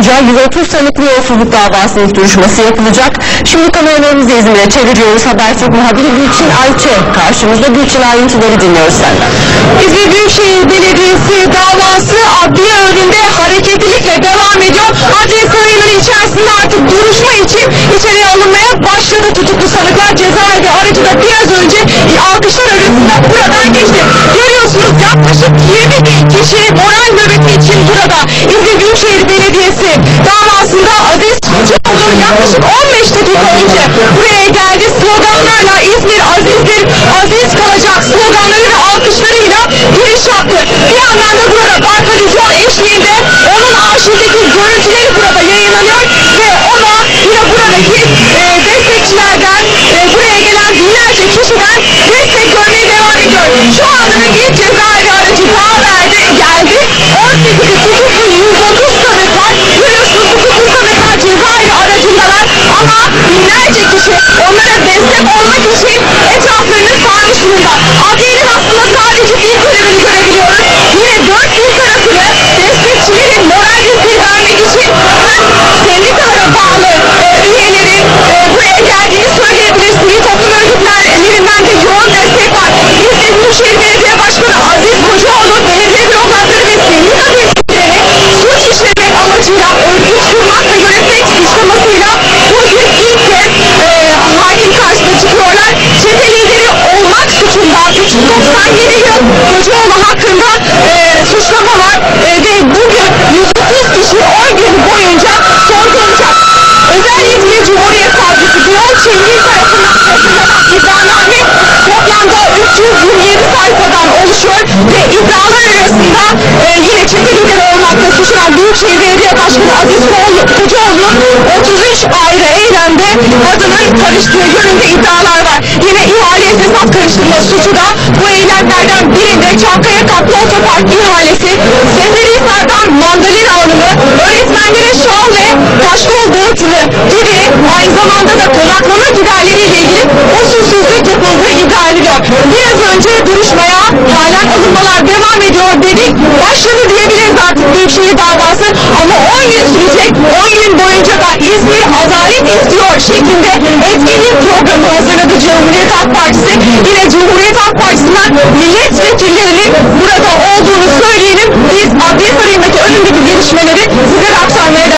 boyunca 130 sanıklı yolsuzluk davasının duruşması yapılacak. Şimdi kameralarımızı İzmir'e çeviriyoruz. Habertürk muhabiri Gülçin Ayçe karşımızda. Gülçin ayrıntıları dinliyoruz senden. İzmir Büyükşehir Belediyesi davası adliye önünde hareketlilikle devam ediyor. Adliye sarayının içerisinde artık duruşma için içeriye alınmaya başladı tutuklu sanıklar. Cezaevi aracı da biraz önce alkışlar arasında buradan geçti. Görüyorsunuz yaklaşık 20 bin kişi moral nöbeti için burada. İzmir Büyükşehir Belediyesi davasında Aziz Çocuğoğlu'nun yaklaşık 15 dakika Oh, my gosh, 97 yıl Kocaoğlu hakkında e, suçlama var e, ve bugün 130 kişi 10 gün boyunca sorgulanacak. Özel yetkili Cumhuriyet Savcısı Birol Çengil tarafından hazırlanan iddianame toplamda 327 sayfadan oluşuyor ve iddialar arasında e, yine çete lideri olmakta suçlanan Büyükşehir Belediye Başkanı Aziz Kocaoğlu'nun 33 ayrı eylemde kadının karıştığı yönünde iddialar var. Yine ihale ve karıştırma suçu da birinde Çankaya Katlı Otopark ihalesi, Seferihisar'dan mandalina alımı, öğretmenlere şal ve taşkol dağıtımı gibi aynı zamanda da konaklama giderleriyle ilgili usulsüzlük yapıldığı iddia ediliyor. Biraz önce duruşmaya